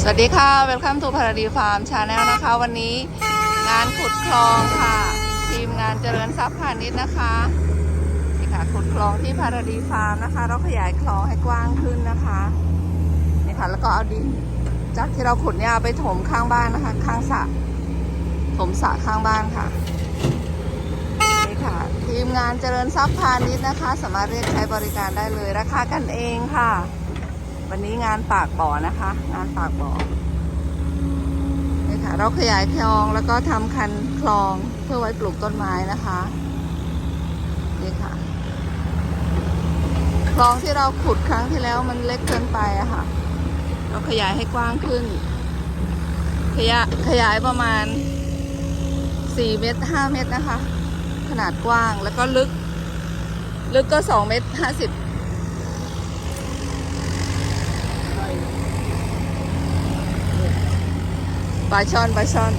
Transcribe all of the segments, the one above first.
สวัสดีค่ะเวลคัมทูพาราดีฟาร์มชาแนลนะคะ วันนี้งานขุดคลองค่ะ ทีมงานเจริญทรัพย์พาณิชย์นะคะนี่ค่ะขุดคลองที่พาราดีฟาร์มนะคะ เราขยายคลองให้กว้างขึ้นนะคะนี่ค่ะแล้วก็เอาดินจากที่เราขุดเนี่ยเอาไปถมข้างบ้านนะคะ ข้างสระถมสระข้างบ้านค่ะนี่ค่ะ ทีมงานเจริญทรัพย์พาณิชย์นะคะ สามารถเรียกใช้บริการได้เลยราคากันเองค่ะ วันนี้งานปากบ่อนะคะ งานปากบ่อนี่ค่ะ เราขยายคลองแล้วก็ทำคันคลองเพื่อไว้ปลูกต้นไม้นะคะนี่ค่ะคลองที่เราขุดครั้งที่แล้วมันเล็กเกินไปอะค่ะ เราขยายให้กว้างขึ้น ขยายขยายประมาณ4เมตร5เมตรนะคะ ขนาดกว้างแล้วก็ลึก ลึกก็2เมตร50 ปลาช่อนปลาช่อน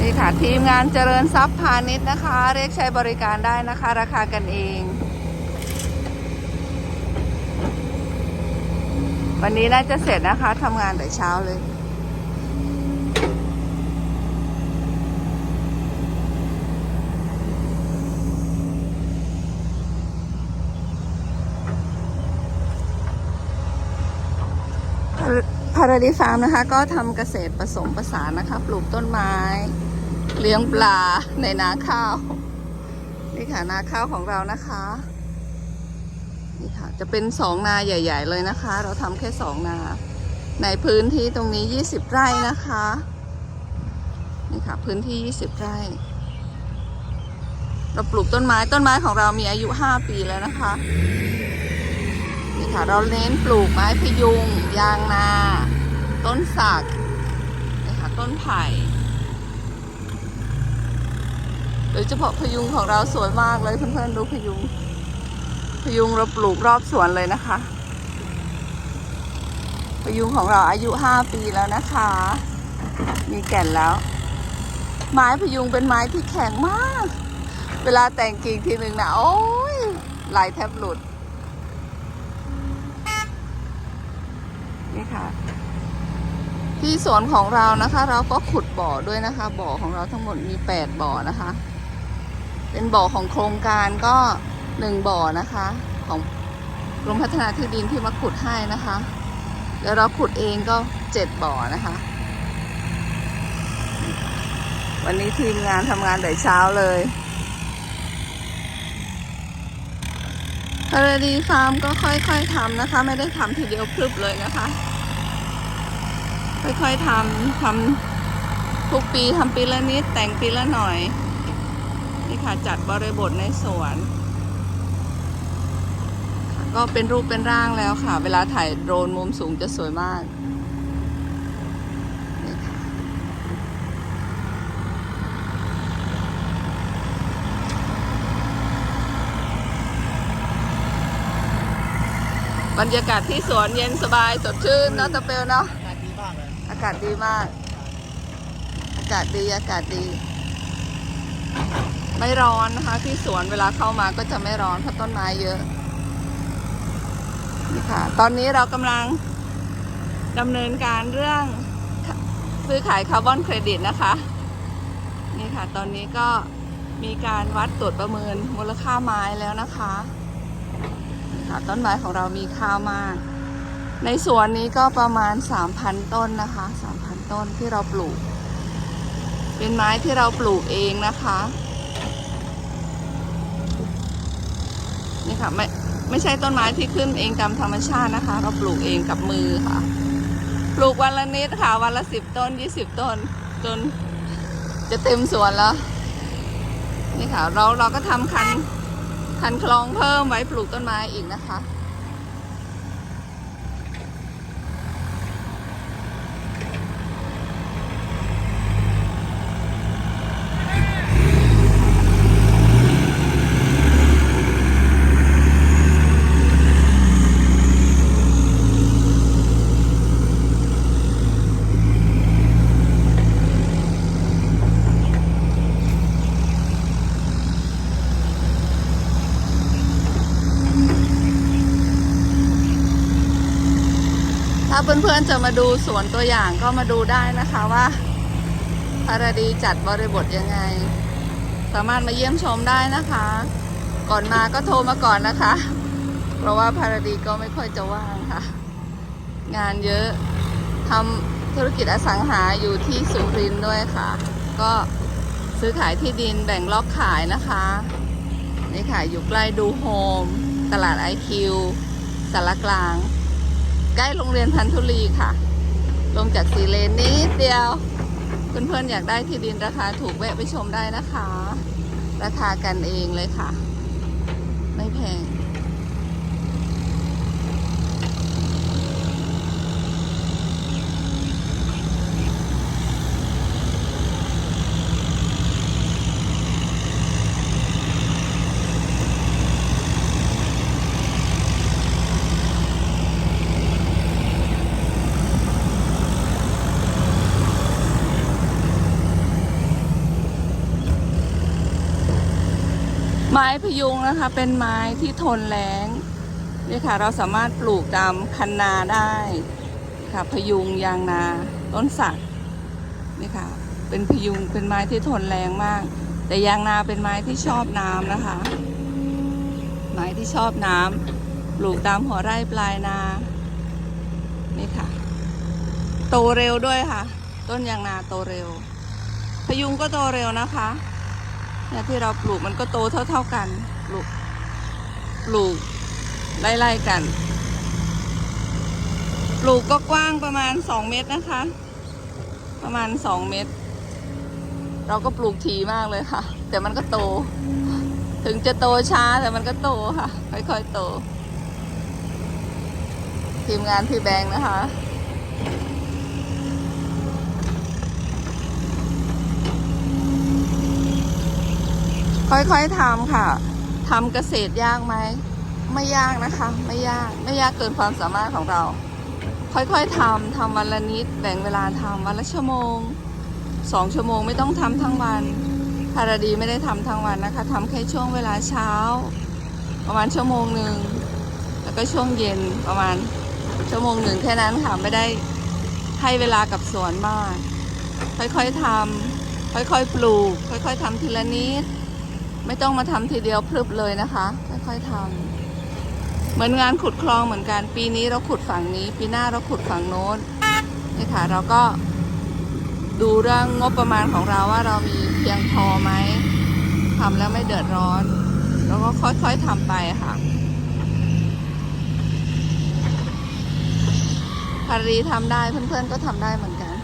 นี่ค่ะ ทีมงานเจริญทรัพย์พาณิชย์นะคะ เรียกใช้บริการได้นะคะ ราคากันเอง วันนี้น่าจะเสร็จนะคะทำงานแต่เช้าเลย พาราดีฟาร์มนะคะ ก็ทำเกษตรผสมผสานนะคะ ปลูกต้นไม้ เลี้ยงปลาในนาข้าว นี่ค่ะนาข้าวของเรานะคะ นี่ค่ะ จะเป็นสองนาใหญ่ ๆ เลยนะคะ เราทำแค่สองนา ในพื้นที่ตรงนี้ 20 ไร่นะคะ นี่ค่ะ พื้นที่ 20 ไร่ เราปลูกต้นไม้ต้นไม้ของเรามีอายุ 5 ปีแล้วนะคะนี่ค่ะเราเน้นปลูกไม้พยุง ยางนา ต้นสักนี่ค่ะต้นไผ่ โดยเฉพาะพยุงของเราสวยมากเลยเพื่อนๆดูพยุง พยุงเราปลูกรอบสวนเลยนะคะ พยุงของเราอายุห้าปีแล้วนะคะ มีแก่นแล้ว ไม้พยุงเป็นไม้ที่แข็งมาก เวลาแต่งกิ่งทีหนึ่งนะโอ้ยไหลแทบหลุดนี่ค่ะ ที่สวนของเรานะคะ เราก็ขุดบ่อด้วยนะคะ บ่อของเราทั้งหมดมีแปดบ่อนะคะ เป็นบ่อของโครงการก็หนึ่งบ่อนะคะ ของกรมพัฒนาที่ดินที่มาขุดให้นะคะแล้วเราขุดเองก็เจ็ดบ่อนะคะ วันนี้ทีมงานทำงานแต่เช้าเลยพาราดีฟาร์มก็ค่อยๆทำนะคะ ไม่ได้ทำทีเดียวพรึบเลยนะคะ ค่อยๆทำทำทุกปีทำปีละนิดแต่งปีละหน่อย นี่ค่ะจัดบริบทในสวน ก็เป็นรูปเป็นร่างแล้วค่ะ เวลาถ่ายโดรนมุมสูงจะสวยมากบรรยากาศที่สวนเย็นสบายสดชื่นเนาะตะเปลเนาะากาศดีมากอากาศดีมาก อากาศดีอากาศดี ไม่ร้อนนะคะ ที่สวนเวลาเข้ามาก็จะไม่ร้อนเพราะต้นไม้เยอะนี่ค่ะ ตอนนี้เรากำลังดำเนินการเรื่องซื้อขายคาร์บอนเครดิตนะคะ นี่ค่ะ ตอนนี้ก็มีการวัดตรวจประเมินมูลค่าไม้แล้วนะคะค่ะต้นไม้ของเรามีค่ามาก ในสวนนี้ก็ประมาณ 3,000 ต้นนะคะ 3,000 ต้นที่เราปลูก เป็นไม้ที่เราปลูกเองนะคะ นี่ค่ะไม่ไม่ใช่ต้นไม้ที่ขึ้นเองตามธรรมชาตินะคะ เราปลูกเองกับมือค่ะ ปลูกวันละนิดค่ะ วันละสิบต้นยี่สิบต้น จนจะเต็มสวนแล้ว นี่ค่ะ เราเราก็ทำคันคันคลองเพิ่มไว้ปลูกต้นไม้อีกนะคะ ถ้าเพื่อนๆจะมาดูสวนตัวอย่างก็มาดูได้นะคะว่าพาราดีจัดบริบทยังไง สามารถมาเยี่ยมชมได้นะคะ ก่อนมาก็โทรมาก่อนนะคะ เพราะว่าพาราดีก็ไม่ค่อยจะว่างค่ะ งานเยอะทำธุรกิจอสังหาอยู่ที่สุรินทร์ด้วยค่ะ ก็ซื้อขายที่ดินแบ่งล็อกขายนะคะนี่ค่ะอยู่ใกล้ดูโฮม ตลาดไอคิวสารกลาง ใกล้โรงเรียนพันธุลีค่ะ ลงจากสีเลนนิดเดียวเพื่อนๆอยากได้ที่ดินราคาถูกแวะไปชมได้นะคะ ราคากันเองเลยค่ะ ไม่แพง ไม้พยุงนะคะ เป็นไม้ที่ทนแรงนี่ค่ะ เราสามารถปลูกตามคันนาได้ค่ะพยุงยางนา ต้นสักนี่ค่ะ เป็นพยุงเป็นไม้ที่ทนแรงมาก แต่ยางนาเป็นไม้ที่ชอบน้ำนะคะ ไม้ที่ชอบน้ำปลูกตามหัวไร่ปลายนานี่ค่ะ โตเร็วด้วยค่ะ ต้นยางนาโตเร็ว พยุงก็โตเร็วนะคะ เนี่ยที่เราปลูกมันก็โตเท่า ๆกัน ปลูก ปลูกไล่ๆกัน ปลูกก็กว้างประมาณสองเมตรนะคะ ประมาณสองเมตร เราก็ปลูกถี่มากเลยค่ะ แต่มันก็โต ถึงจะโตช้าแต่มันก็โตค่ะ ค่อยๆโต ทีมงานพี่แบงค์นะคะ ค่อยๆทำค่ะทำเกษตรยากไหม ไม่ยากนะคะ ไม่ยากไม่ยากเกินความสามารถของเรา ค่อยๆทำทำวันละนิดแบ่งเวลาทำวันละชั่วโมงสองชั่วโมงไม่ต้องทำทั้งวันพาราดีไม่ได้ทำทั้งวันนะคะทำแค่ช่วงเวลาเช้า ประมาณชั่วโมงหนึ่งแล้วก็ช่วงเย็นประมาณชั่วโมงหนึ่งแค่นั้นค่ะไม่ได้ให้เวลากับสวนมาก ค่อยๆทำค่อยๆปลูก ค่อยๆทำทีละนิด ไม่ต้องมาทำทีเดียวพรึบเลยนะคะ ค่อยๆทำเหมือนงานขุดคลองเหมือนกัน ปีนี้เราขุดฝั่งนี้ ปีหน้าเราขุดฝั่งโน้นนี่ค่ะ เราก็ดูเรื่องงบประมาณของเราว่าเรามีเพียงพอไหมทำแล้วไม่เดือดร้อน แล้วก็ค่อยๆทำไปค่ะภารีทำได้เพื่อนๆก็ทำได้เหมือนกัน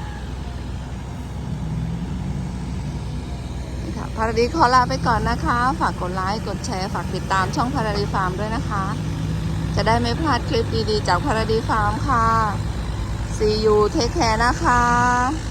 ค่ะ พาราดีขอลาไปก่อนนะคะ ฝากกดไลค์ กดแชร์ ฝากติดตามช่องพาราดีฟาร์มด้วยนะคะ จะได้ไม่พลาดคลิปดีๆ จากพาราดีฟาร์มค่ะ See you take care นะคะ